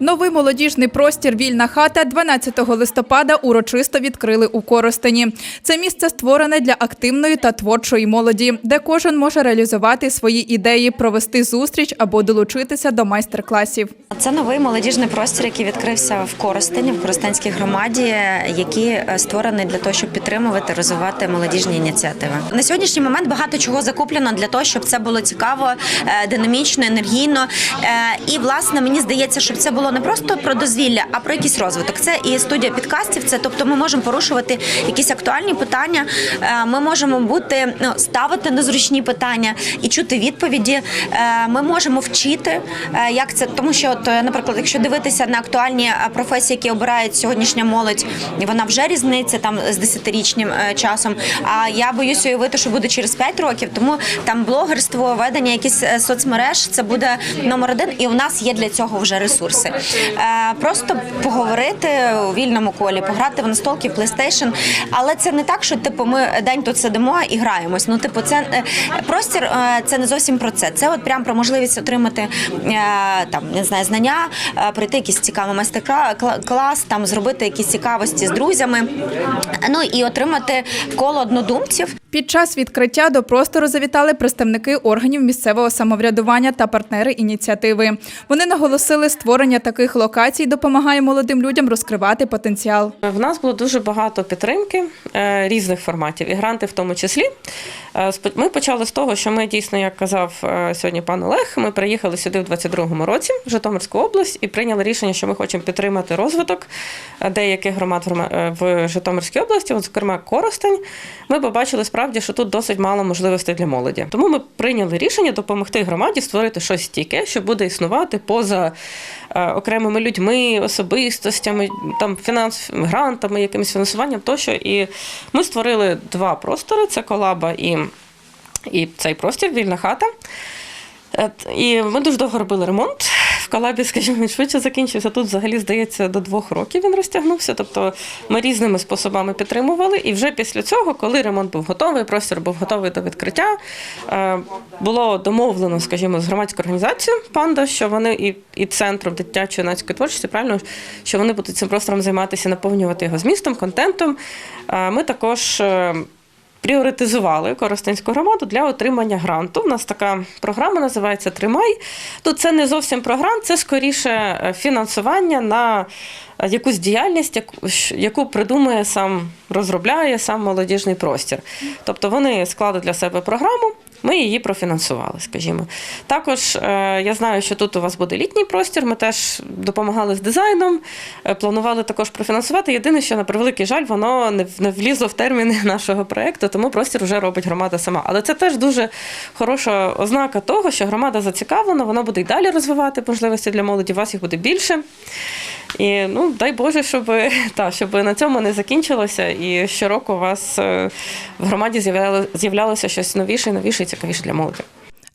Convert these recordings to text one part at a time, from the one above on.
Новий молодіжний простір Вільна хата 12 листопада урочисто відкрили у Коростені. Це місце створене для активної та творчої молоді, де кожен може реалізувати свої ідеї, провести зустріч або долучитися до майстер-класів. Це новий молодіжний простір, який відкрився в Коростені, в Коростенській громаді, який е, створений для того, щоб підтримувати, розвивати молодіжні ініціативи. На сьогоднішній момент багато чого закуплено для того, щоб це було цікаво, е, динамічно, енергійно. Е, І власне мені здається, щоб це було не просто про дозвілля, а про якийсь розвиток. Це і студія підкастів. Це тобто, ми можемо порушувати якісь актуальні питання. Е, Ми можемо бути ну, ставити незручні питання і чути відповіді. Е, Ми можемо вчити, е, як це тому, що от, наприклад, якщо дивитися на актуальні професії, які обирають сьогоднішня молодь, вона вже різниця там з десятирічним часом. А я боюся уявити, що буде через 5 років. Тому там блогерство, ведення якісь соцмереж це буде номер один, і у нас є для цього вже ресурси. Е, Просто поговорити у вільному колі, пограти в настолки, в PlayStation. Але це не так, що типу ми день тут сидимо і граємось. Ну, типу, це е, простір, е, це не зовсім про це. Це от прям про можливість отримати там не знаю знання, пройти якийсь цікавий майстер-клас, там зробити якісь цікавості з друзями. Ну і отримати коло однодумців. Під час відкриття до простору завітали представники органів місцевого самоврядування та партнери ініціативи. Вони наголосили, створення таких локацій допомагає молодим людям розкривати потенціал. В нас було дуже багато підтримки е, різних форматів, і гранти в тому числі. Е, Ми почали з того, що ми дійсно, як казав е, сьогодні пан Олег, ми приїхали сюди в 22-му році, в Житомирську область, і прийняли рішення, що ми хочемо підтримати розвиток деяких громад в Житомирській області, от, зокрема Коростень. Ми побачили справді, що тут досить мало можливостей для молоді. Тому ми прийняли рішення допомогти громаді створити щось таке, що буде існувати поза е, окремими людьми, особистостями, там фінанс, грантами, якимось фінансуванням тощо. І ми створили два простори: це колаба і, і цей простір, вільна хата. Е, І ми дуже довго робили ремонт. В колабі, скажімо, він швидше закінчився. Тут взагалі, здається, до двох років він розтягнувся. Тобто ми різними способами підтримували. І вже після цього, коли ремонт був готовий, простір був готовий до відкриття, е, було домовлено, скажімо, з громадською організацією Панда, що вони і, і центром дитячої юнацької творчості, правильно, що вони будуть цим простором займатися, наповнювати його змістом, контентом. Е, Ми також. Пріоритизували Коростенську громаду для отримання гранту. У нас така програма називається Тримай. Тут це не зовсім про це скоріше е, фінансування на е, якусь діяльність, яку придумує сам, розробляє сам молодіжний простір. Тобто вони склали для себе програму. Ми її профінансували, скажімо. Також е, я знаю, що тут у вас буде літній простір. Ми теж допомагали з дизайном, е, планували також профінансувати. Єдине, що на превеликий жаль, воно не, влізло в терміни нашого проекту, тому простір вже робить громада сама. Але це теж дуже хороша ознака того, що громада зацікавлена, вона буде й далі розвивати можливості для молоді. У вас їх буде більше. І ну дай Боже, щоб, та, щоб на цьому не закінчилося, і щороку у вас е, в громаді з'являло- з'являлося щось новіше, і новіше і цікавіше для молоді.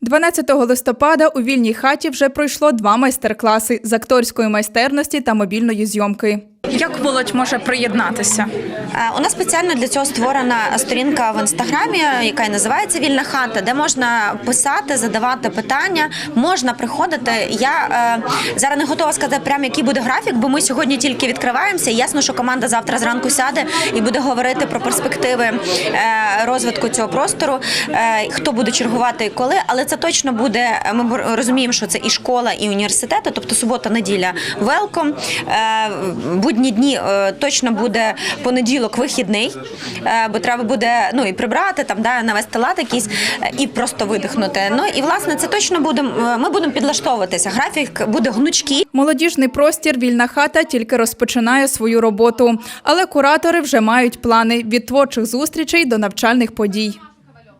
12 листопада у вільній хаті вже пройшло два майстер-класи з акторської майстерності та мобільної зйомки. Як молодь може приєднатися? Е, У нас спеціально для цього створена сторінка в інстаграмі, яка і називається Вільна хата, де можна писати, задавати питання, можна приходити. Я е, зараз не готова сказати, прямо який буде графік, бо ми сьогодні тільки відкриваємося. Ясно, що команда завтра зранку сяде і буде говорити про перспективи е, розвитку цього простору, е, хто буде чергувати і коли. Але це точно буде. Ми розуміємо, що це і школа, і університети, тобто субота, неділя, велком. Е, будні дні е, точно буде понеділок вихідний, е, бо треба буде ну і прибрати там, да, навести лад якийсь е, і просто видихнути. Ну і власне це точно буде. Ми будемо підлаштовуватися. Графік буде гнучкий. Молодіжний простір Вільна хата тільки розпочинає свою роботу, але куратори вже мають плани від творчих зустрічей до навчальних подій.